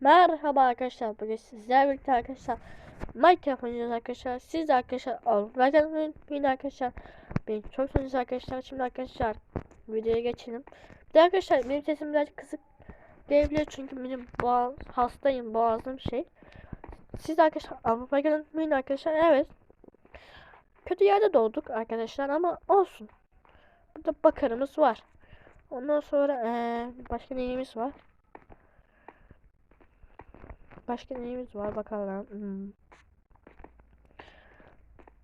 Merhaba arkadaşlar bugün sizlerle birlikte arkadaşlar Minecraft oynuyoruz arkadaşlar. Siz de arkadaşlar atmayı unutmayın arkadaşlar Beni çok seviyorsunuz arkadaşlar. Şimdi arkadaşlar videoya geçelim. Bir de arkadaşlar benim sesim birazcık kısık gelebilir çünkü benim boğaz hastayım boğazım şey. Siz arkadaşlar Avrupa'yı unutmayın arkadaşlar evet. Kötü yerde doğduk arkadaşlar ama olsun. Burada bakarımız var. Ondan sonra eee başka neyimiz var Başka neyimiz var bakalım. Hmm.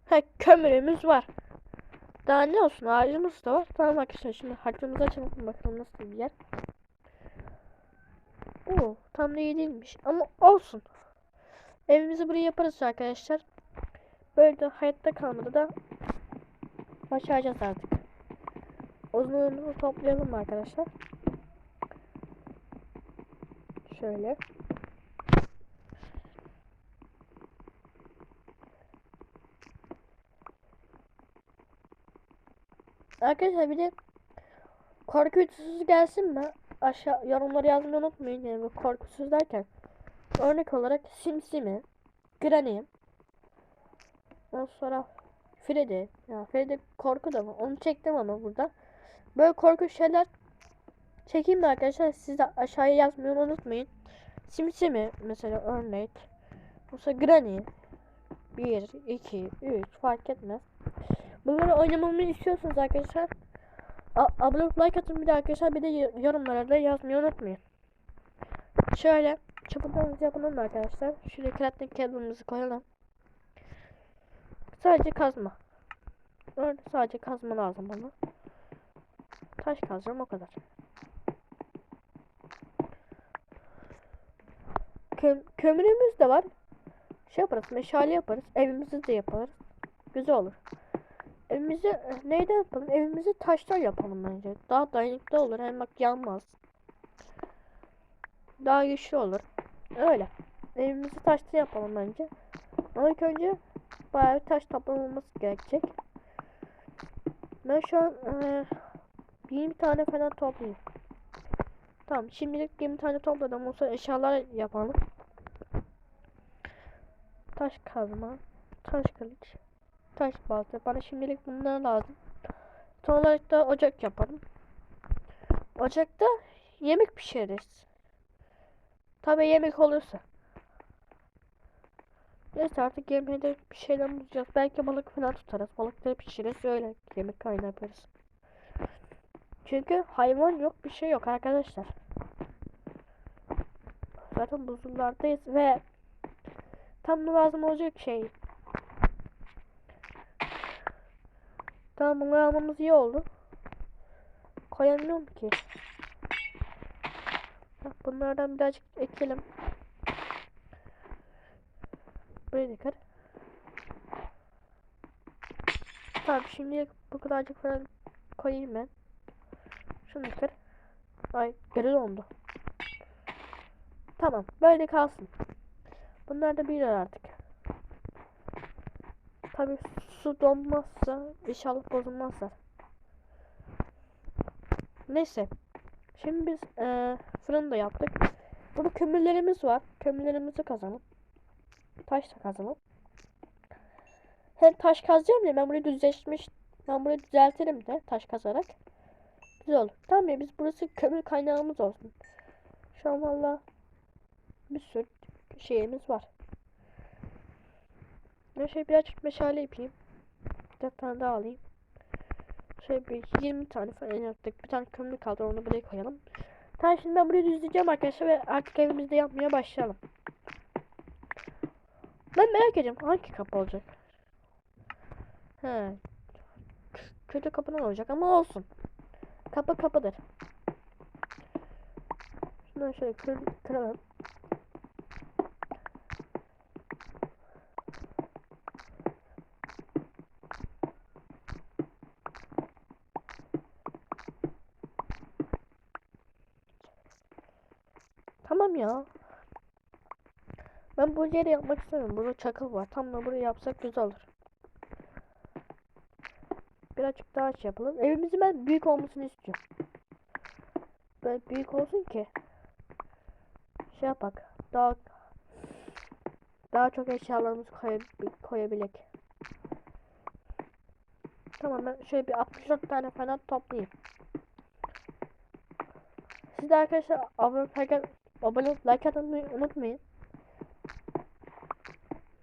Ha kömürümüz var. Daha ne olsun ağacımız da var. Tamam arkadaşlar şimdi haritamızı açalım bakalım nasıl bir yer. Oo tam da iyi değilmiş ama olsun. Evimizi buraya yaparız arkadaşlar. Böyle de hayatta kalmadı da başaracağız artık. Uzunluğunu toplayalım arkadaşlar. Şöyle. Arkadaşlar bir de korku videosu gelsin mi? Aşağı yorumları yazmayı unutmayın. Yani korkusuz derken örnek olarak Simsimi, Granny, ondan sonra Freddy. Ya Freddy korku da mı? Onu çektim ama burada. Böyle korku şeyler çekeyim mi arkadaşlar? Siz de aşağıya yazmayı unutmayın. Simsimi mesela örnek. Mesela Granny. 1, 2, 3 fark etmez. Bunları oynamamı istiyorsanız arkadaşlar abone olup like atın bir de arkadaşlar bir de yorumlara da yazmayı unutmayın. Şöyle çaputlarımızı yapalım arkadaşlar. Şuraya crafting table'ımızı koyalım. Sadece kazma. Öyle sadece kazma lazım bana. Taş kazacağım o kadar. Köm kömürümüz de var. Şey yaparız, meşale yaparız. Evimizi de yaparız. Güzel olur. Evimizi neyden yapalım? Evimizi taştan yapalım bence. Daha dayanıklı olur. Hem bak yanmaz. Daha güçlü olur. Öyle. Evimizi taştan yapalım bence. Ama ilk önce bayağı bir taş toplamamız gerekecek. Ben şu an e, 20 tane falan toplayayım. Tamam şimdilik 20 tane topladım. Olsa eşyalar yapalım. Taş kazma. Taş kılıç taş balta. Bana şimdilik bunlar lazım. Son olarak da ocak yaparım. Ocakta yemek pişiririz. Tabi yemek olursa. Neyse artık yemeğe bir şeyler bulacağız. Belki balık falan tutarız. Balıkları pişiririz. Öyle yemek kaynağı yaparız. Çünkü hayvan yok bir şey yok arkadaşlar. Zaten buzullardayız ve tam da lazım olacak şey Tamam bunları almamız iyi oldu. Koyamıyorum ki. Bak bunlardan birazcık ekelim. Buraya dikkat. Tamam şimdi bu kadarcık falan koyayım ben. Şunu kır. Ay geri dondu. Tamam böyle kalsın. Bunlar da bir artık. Tabii su donmazsa inşallah bozulmazlar. Neyse. Şimdi biz e, fırını da yaptık. Burada kömürlerimiz var. Kömürlerimizi kazalım. Taş da kazalım. Hem taş kazacağım ya ben burayı düzleşmiş ben burayı düzeltirim de taş kazarak. Güzel olur. Tamam ya biz burası kömür kaynağımız olsun. Şu an valla bir sürü şeyimiz var. Ben şey birazcık meşale yapayım. Bir tane daha alayım. Şöyle bir 20 tane falan yaptık. Bir tane kömür kaldı onu buraya koyalım. Tamam şimdi ben burayı düzleyeceğim arkadaşlar ve artık evimizde yapmaya başlayalım. Ben merak ediyorum hangi kapı olacak. He. Kötü kapıdan olacak ama olsun. Kapı kapıdır. Şunları şöyle kır, kıralım. Tamam ya. Ben bu yeri yapmak istemiyorum. Burada çakıl var. Tam da burayı yapsak güzel olur. Birazcık daha şey yapalım. Evimizin ben büyük olmasını istiyorum. Böyle büyük olsun ki şey yapak. Daha daha çok eşyalarımızı koy, koyabilek. Tamam ben şöyle bir 64 tane falan toplayayım. Siz de arkadaşlar abone, abone like atmayı unutmayın.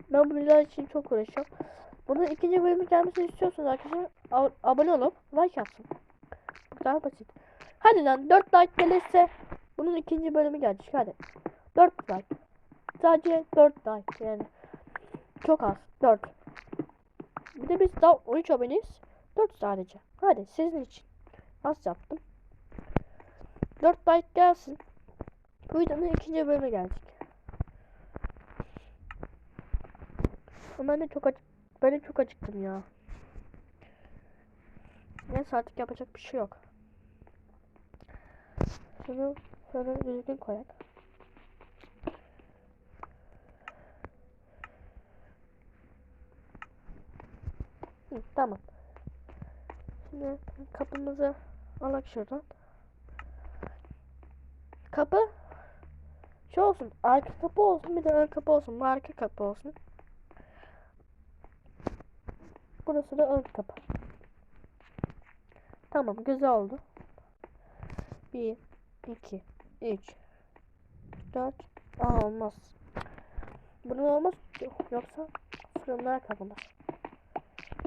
Ben bu videolar için çok uğraşıyorum. Bunun ikinci bölümü gelmesini istiyorsanız arkadaşlar ab- abone olup like atsın. Bu daha basit. Hadi lan 4 like gelirse bunun ikinci bölümü gelecek hadi. 4 like. Sadece 4 like yani. Çok az. 4. Bir de biz daha 13 aboneyiz. 4 sadece. Hadi sizin için. Az yaptım. 4 like gelsin. Bu videonun ikinci bölümü gelecek. Ama ben de çok acı ben de çok acıktım ya. Neyse artık yapacak bir şey yok. Şunu şöyle düzgün koyak. Hı, tamam. Şimdi kapımızı alak şuradan. Kapı şu olsun. Arka kapı olsun bir de ön kapı olsun. Bu kapı olsun. Burası da ön kapı. Tamam güzel oldu. 1 2 3 4 Aa olmaz. Bunun olmaz yoksa fırınlar kapanır.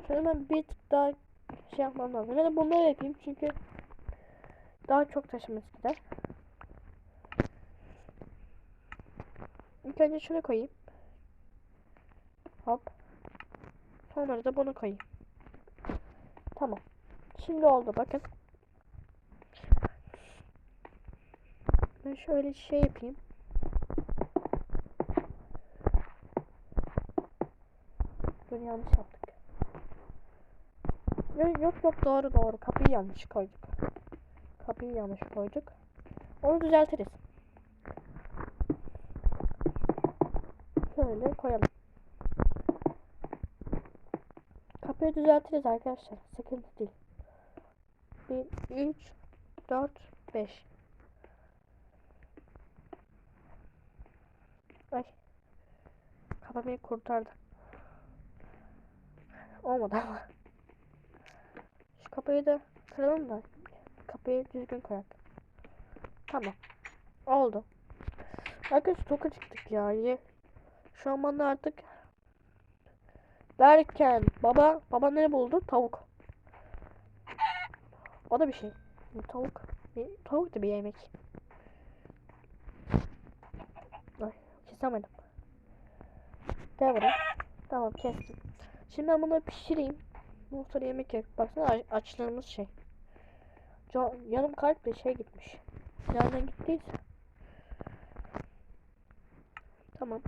Şöyle ben bir tık daha şey yapmam lazım. Ya da bunları yapayım çünkü daha çok taşıması gider. İlk önce şunu koyayım. Hop. Sonra da bunu koyayım. Tamam. Şimdi oldu bakın. Ben şöyle şey yapayım. Dur yanlış yaptık. Yok yok yok doğru doğru. Kapıyı yanlış koyduk. Kapıyı yanlış koyduk. Onu düzeltiriz. Şöyle koyalım. Kapıyı düzeltiriz arkadaşlar. Sıkıntı değil. 1, 3, 4, 5. Ay. Kapıyı kurtardı. Olmadı ama. Şu kapıyı da kıralım da kapıyı düzgün koyak. Tamam. Oldu. Arkadaşlar çok acıktık ya. Ye. Şu an bana artık derken baba baba ne buldu? Tavuk. O da bir şey. Tavuk. Tavuk da bir yemek. Ay kesemedim. Gel buraya. Tamam kestim. Şimdi ben bunu pişireyim. Sonra yemek yap. Baksana aç- açlığımız şey. Can, yanım kalp bir şey gitmiş. Nereden gittiyse. Tamam.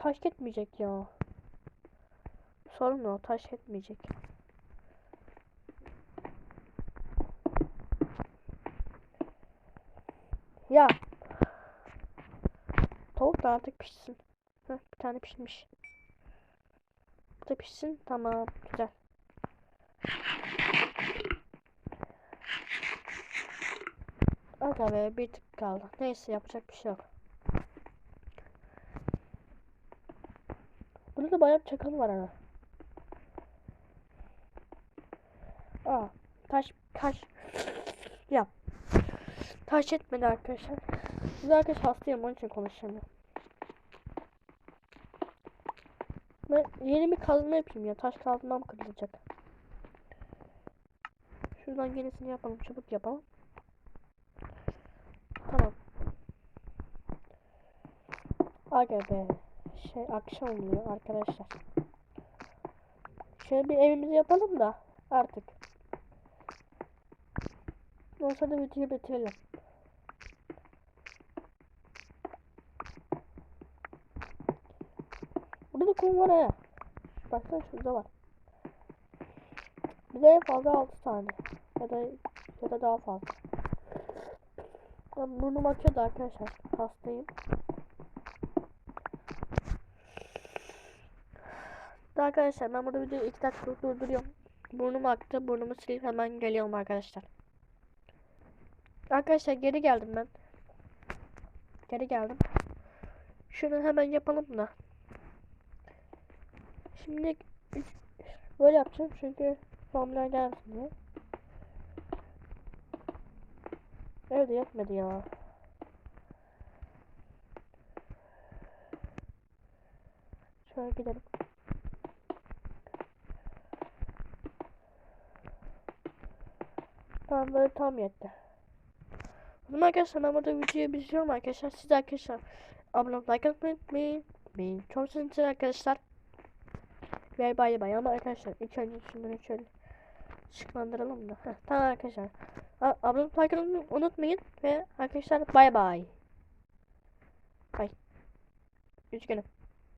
Taş gitmeyecek ya. Sorun o taş etmeyecek. Ya. Tavuk da artık pişsin. Heh, bir tane pişmiş. Bu da pişsin. Tamam. Güzel. Aga be bir tık kaldı. Neyse yapacak bir şey yok. Burada bayağı bir çakal var ha. Aa, taş taş ya taş etmedi arkadaşlar. Siz arkadaş hastayım onun için konuşamıyorum. Ben yeni bir kazma yapayım ya. Taş kazmam kırılacak. Şuradan yenisini yapalım. Çabuk yapalım. Tamam. Aga be. Şey akşam oluyor arkadaşlar. Şöyle bir evimizi yapalım da artık. Ondan sonra videoyu bitirelim. Burada da kum var ha. Baksana şurada var. Bir de fazla 6 tane. Ya da ya da daha fazla. Ben burnum akıyordu arkadaşlar. Hastayım. Arkadaşlar ben burada videoyu 2 dakika durduruyorum. Burnum aktı. Burnumu silip hemen geliyorum arkadaşlar. Arkadaşlar geri geldim ben. geri geldim. Şunu hemen yapalım da. Şimdi böyle yapacağım çünkü formüler gelsin diye. Evde yetmedi ya. Şöyle gidelim. Tamam böyle tam yetti. Zaman arkadaşlar ben burada videoyu bitiriyorum arkadaşlar. Siz arkadaşlar abone olup like atmayı unutmayın. Benim çok sevinçli arkadaşlar. Ve bay bay ama arkadaşlar ilk önce şunları şöyle ışıklandıralım da. Heh, tamam arkadaşlar. A- Abone olup like atmayı unutmayın. Ve arkadaşlar bay bay. Bay. Üzgünüm.